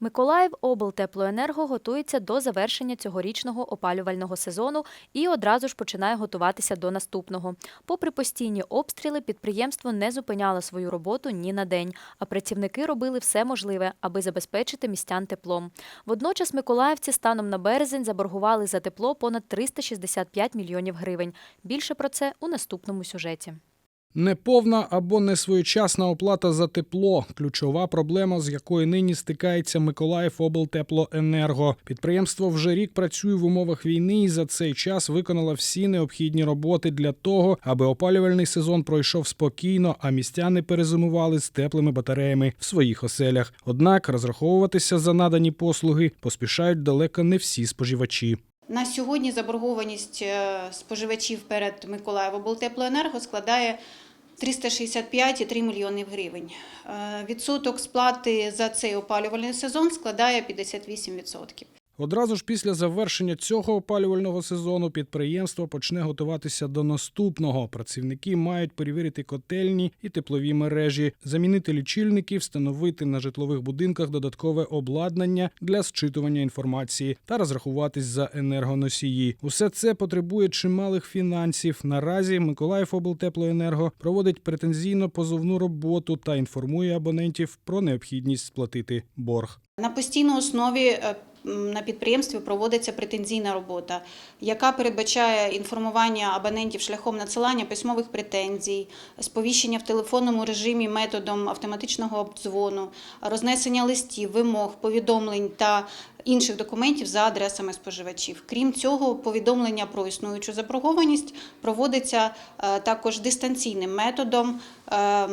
Миколаїв облтеплоенерго готується до завершення цьогорічного опалювального сезону і одразу ж починає готуватися до наступного. Попри постійні обстріли, підприємство не зупиняло свою роботу ні на день, а працівники робили все можливе, аби забезпечити містян теплом. Водночас миколаївці станом на березень заборгували за тепло понад 365 мільйонів гривень. Більше про це у наступному сюжеті. Неповна або несвоєчасна оплата за тепло ключова проблема, з якою нині стикається Миколаїв облтеплоенерго. Підприємство вже рік працює в умовах війни і за цей час виконало всі необхідні роботи для того, аби опалювальний сезон пройшов спокійно, а містяни перезимували з теплими батареями в своїх оселях. Однак розраховуватися за надані послуги поспішають далеко не всі споживачі. На сьогодні заборгованість е, споживачів перед Миколаївоблтеплоенерго складає 365,3 мільйонів гривень. Е, Відсоток сплати за цей опалювальний сезон складає 58%. Одразу ж після завершення цього опалювального сезону підприємство почне готуватися до наступного. Працівники мають перевірити котельні і теплові мережі, замінити лічильники, встановити на житлових будинках додаткове обладнання для зчитування інформації та розрахуватись за енергоносії. Усе це потребує чималих фінансів. Наразі Миколаїв облтеплоенерго проводить претензійно позовну роботу та інформує абонентів про необхідність сплатити борг. На постійній основі е, на підприємстві проводиться претензійна робота, яка передбачає інформування абонентів шляхом надсилання письмових претензій, сповіщення в телефонному режимі методом автоматичного обдзвону, рознесення листів, вимог, повідомлень та інших документів за адресами споживачів. Крім цього, повідомлення про існуючу заборгованість проводиться е, також дистанційним методом е,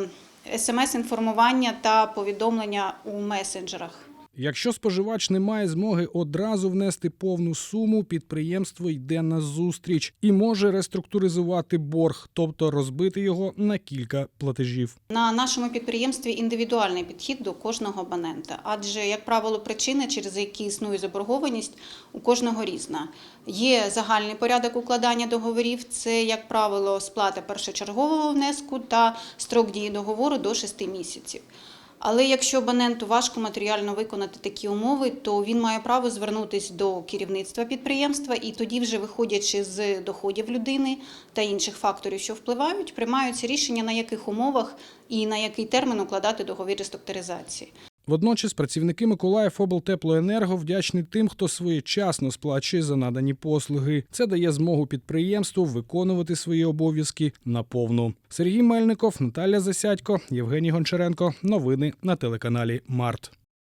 смс-інформування та повідомлення у месенджерах. Якщо споживач не має змоги одразу внести повну суму, підприємство йде на зустріч і може реструктуризувати борг, тобто розбити його на кілька платежів. На нашому підприємстві індивідуальний підхід до кожного абонента, адже, як правило, причини, через які існує заборгованість, у кожного різна. Є загальний порядок укладання договорів, це, як правило, сплата першочергового внеску та строк дії договору до 6 місяців. Але якщо абоненту важко матеріально виконати такі умови, то він має право звернутися до керівництва підприємства, і тоді, вже виходячи з доходів людини та інших факторів, що впливають, приймаються рішення на яких умовах і на який термін укладати договір реструктуризації. Водночас працівники Миколаїв облтеплоенерго вдячні тим, хто своєчасно сплачує за надані послуги. Це дає змогу підприємству виконувати свої обов'язки наповну. Сергій Мельников, Наталя Засядько, Євгеній Гончаренко. Новини на телеканалі Март.